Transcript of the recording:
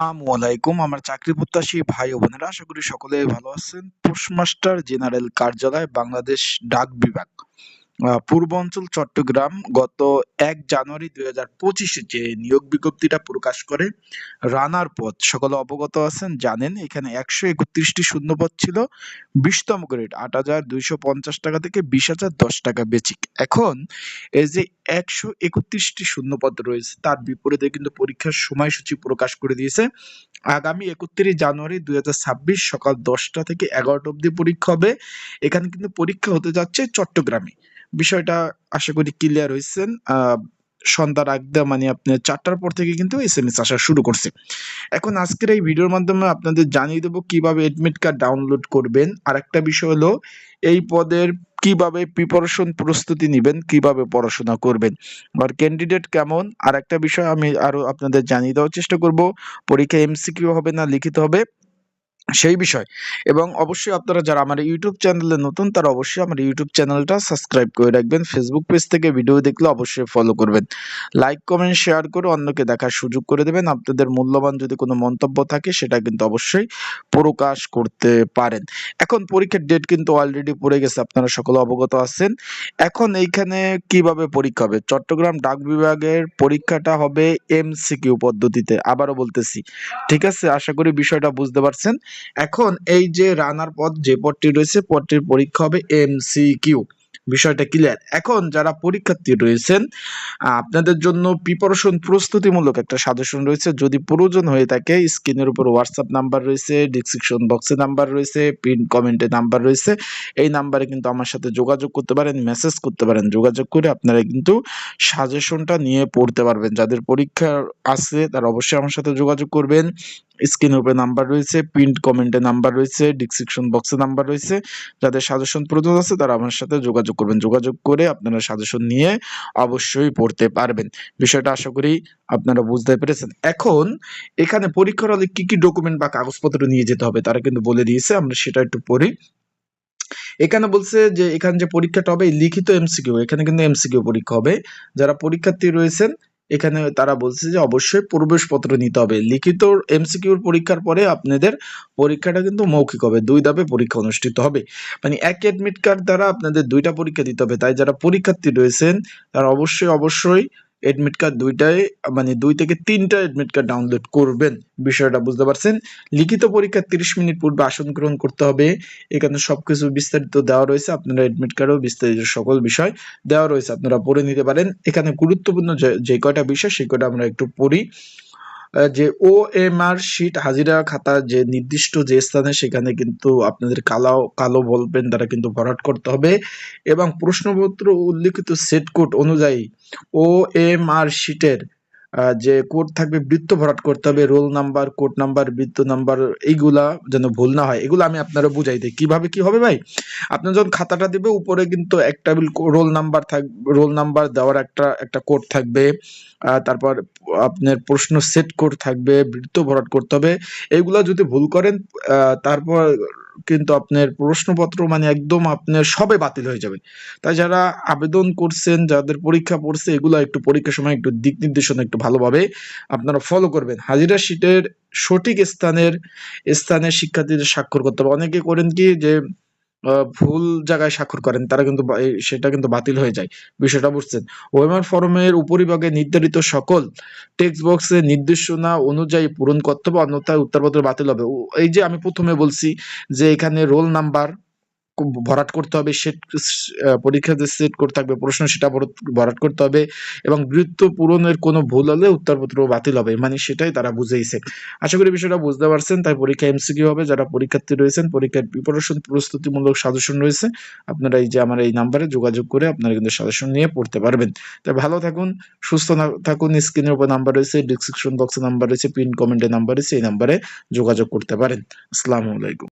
আসসালামু আলাইকুম। আমার চাকরি প্রত্যাশী ভাই ও বোনেরা, আশা করি সকলে ভালো আছেন। পোস্টমাস্টার জেনারেল কার্যালয়, বাংলাদেশ ডাক বিভাগ। আহ, পূর্ব অঞ্চল চট্টগ্রাম গত এক জানুয়ারি দুই হাজার পঁচিশে যে নিয়োগ বিজ্ঞপ্তিটা প্রকাশ করে রানার পদ সকলে অবগত আছেন জানেন এখানে একশো একত্রিশটি শূন্যপদ ছিল বিশতম গ্রেড আট হাজার দুইশো পঞ্চাশ টাকা থেকে বিশ হাজার দশ টাকা বেচিক। এখন এই যে একশো একত্রিশটি শূন্যপদ রয়েছে তার বিপরীতে কিন্তু পরীক্ষার সময়সূচি প্রকাশ করে দিয়েছে। আগামী একত্রিশ জানুয়ারি দুই হাজার ছাব্বিশ সকাল দশটা থেকে এগারোটা অবধি পরীক্ষা হবে। এখানে কিন্তু পরীক্ষা হতে যাচ্ছে চট্টগ্রামে। বিষয়টা আশা করি ক্লিয়ার হয়েছেন সন্ধ্যার আগদা মানে আপনার চারটার পর থেকে কিন্তু এস এম এস আসা শুরু করছে। এখন আজকের এই ভিডিওর মাধ্যমে আপনাদের জানিয়ে দেবো কীভাবে এডমিট কার্ড ডাউনলোড করবেন। আর একটা বিষয় হলো, এই পদের কীভাবে প্রিপারেশন প্রস্তুতি নেবেন, কীভাবে পড়াশোনা করবেন। আর ক্যান্ডিডেট কেমন? আর একটা বিষয় আমি আরও আপনাদের জানিয়ে দেওয়ার চেষ্টা করব। পরীক্ষা এমসিকিউ হবে না, লিখিত হবে। সেই বিষয়। এবং অবশ্যই আপনারা যারা আমার ইউটিউব চ্যানেলে নতুন, তারা অবশ্যই আমার ইউটিউব চ্যানেলটা সাবস্ক্রাইব করে রাখবেন। ফেসবুক পেজ থেকে ভিডিও দেখলে অবশ্যই ফলো করবেন। লাইক কমেন্ট শেয়ার করে অন্যকে দেখার সুযোগ করে দেবেন। আপনাদের মূল্যবান যদি কোনো মন্তব্য থাকে, সেটা কিন্তু অবশ্যই প্রকাশ করতে পারেন। এখন পরীক্ষার ডেট কিন্তু অলরেডি পড়ে গেছে, আপনারা সকলে অবগত আছেন। এখন এইখানে কীভাবে পরীক্ষা হবে? চট্টগ্রাম ডাক বিভাগের পরীক্ষাটা হবে এমসিকিউ পদ্ধতিতে, আবারও বলতেছি। ঠিক আছে? আশা করি বিষয়টা বুঝতে পারছেন। এখন এই যে রানার পথ যে পথটি রয়েছে পথটির পরীক্ষা হবে এমসিকিউ বিষয়টা ক্লিয়ার এখন যারা পরীক্ষার্থী রয়েছেন আপনাদের জন্য প্রিপারেশন প্রস্তুতিমূলক একটা সাজেশন রয়েছে। যদি প্রয়োজন হয়ে থাকে স্ক্রিনের উপর হোয়াটসঅ্যাপ নাম্বার রয়েছে ডিসক্রিপশন বক্সে নাম্বার রয়েছে পিন কমেন্টে নাম্বার রয়েছে। এই নাম্বারে কিন্তু আমার সাথে যোগাযোগ করতে পারেন মেসেজ করতে পারেন। যোগাযোগ করে আপনারা কিন্তু সাজেশনটা নিয়ে পড়তে পারবেন। যাদের পরীক্ষা আছে, তারা অবশ্যই আমার সাথে যোগাযোগ করবেন। স্ক্রিনের উপরে নাম্বার রয়েছে প্রিন্ট কমেন্টে নাম্বার রয়েছে ডিসক্রিপশন বক্সে নাম্বার রয়েছে। যাদের সাজেশন প্রয়োজন আছে, তারা আমার সাথে যোগাযোগ করবেন, যোগাযোগ করে আপনারা সাজেশন নিয়ে অবশ্যই পড়তে পারবেন। বিষয়টা আশা করি আপনারা বুঝতে পেরেছেন। এখন এখানে পরীক্ষার হলে কি কি ডকুমেন্ট বা কাগজপত্র নিয়ে যেতে হবে তারা কিন্তু বলে দিয়েছে, আমরা সেটা একটু পড়ি। এখানে বলছে যে, এখানে যে পরীক্ষাটা হবে, লিখিত এমসিকিউ এখানে কিন্তু এমসিকিউ পরীক্ষা হবে। যারা পরীক্ষার্থী রয়েছেন এখানে তারা বলছে যে অবশ্যই প্রবেশপত্র নিতে হবে। লিখিত এমসিকিউর পরীক্ষার পরে আপনাদের পরীক্ষাটা কিন্তু মৌখিক হবে, দুই ধাপে পরীক্ষা অনুষ্ঠিত হবে। মানে এক অ্যাডমিট কার্ড দ্বারা আপনাদের দুইটা পরীক্ষা দিতে হবে। তাই যারা পরীক্ষার্থী রয়েছেন, তারা অবশ্যই অবশ্যই এডমিট কার্ড দুইটাই মানে দুই থেকে তিনটা এডমিট কার্ড ডাউনলোড করবেন। বিষয়টা বুঝতে পারছেন? লিখিত পরীক্ষা তিরিশ মিনিট পূর্বে আসন গ্রহণ করতে হবে। এখানে সবকিছু বিস্তারিত দেওয়া রয়েছে। আপনারা এডমিট কার্ডও বিস্তারিত সকল বিষয় দেওয়া রয়েছে। আপনারা পড়ে নিতে পারেন। এখানে গুরুত্বপূর্ণ যে কয়টা বিষয়, সেই কয়টা আমরা একটু পড়ি। যে ও এম আর শিট হাজিরা খাতা যে নির্দিষ্ট যে স্থানে সেখানে কিন্তু আপনাদের কালো কালো বলবেন তারা কিন্তু ভরাট করতে হবে। এবং প্রশ্নপত্র উল্লিখিত সেট কোড অনুযায়ী ও এম আর শিটের যে কোড থাকবে বৃত্ত ভরাট করতে হবে রোল নাম্বার কোড নাম্বার বৃত্ত নাম্বার এইগুলা যেন ভুল না হয়। এগুলো আমি আপনারা বুঝাই দিই। কীভাবে কি হবে ভাই? আপনার যখন খাতাটা দিবে, উপরে কিন্তু একটা রোল নাম্বার থাকবে রোল নাম্বার দেওয়ার একটা একটা কোড থাকবে। তারপর আপনার প্রশ্ন সেট কোড থাকবে, বৃত্ত ভরাট করতে হবে। এইগুলা যদি ভুল করেন তারপর কিন্তু আপনার প্রশ্নপত্র মানে একদম আপনার সবে বাতিল হয়ে যাবে। তাই যারা আবেদন করছেন, যাদের পরীক্ষা পড়ছে, এগুলো একটু পরীক্ষার সময় একটু দিক নির্দেশনা একটু ভালোভাবে আপনারা ফলো করবেন। হাজিরা শিটের সঠিক স্থানের স্থানে শিক্ষার্থীদের স্বাক্ষর করতে হবে। অনেকে করেন কি যে ভুল জায়গায় স্বাক্ষর করেন, তারা কিন্তু সেটা কিন্তু বাতিল হয়ে যায়। বিষয়টা বুঝছেন? ওয়েমার ফরমের উপরিভাগে নির্ধারিত সকল টেক্সট বক্সের নির্দেশনা অনুযায়ী পূরণ করতে হবে অন্যথায় উত্তরপত্র বাতিল হবে। এই যে আমি প্রথমে বলছি যে এখানে রোল নাম্বার ভরাট করতে হবে সেট পরীক্ষাতে সেট করতে থাকবে, প্রশ্ন সেটা ভরাট করতে হবে এবং বৃত্ত পূরণের কোনো ভুল হলে উত্তরপত্র বাতিল হবে মানে সেটাই তারা বুঝেইছে। আশা করি বিষয়টা বুঝতে পারছেন, তাই পরীক্ষা এমসিকিউ হবে, যারা পরীক্ষার্থী রয়েছেন, পরীক্ষার প্রিপারেশন প্রস্তুতিমূলক সাজেশন রয়েছে, আপনারা এই যে আমার এই নাম্বারে যোগাযোগ করে আপনারা কিন্তু সাজেশন নিয়ে পড়তে পারবেন। তাই ভালো থাকুন, সুস্থ থাকুন স্ক্রিনের উপর নাম্বার রয়েছে ডিসক্রিপশন বক্সে নাম্বার রয়েছে পিন কমেন্টে নাম্বার রয়েছে, এই নাম্বারে যোগাযোগ করতে পারেন। আসসালামু আলাইকুম।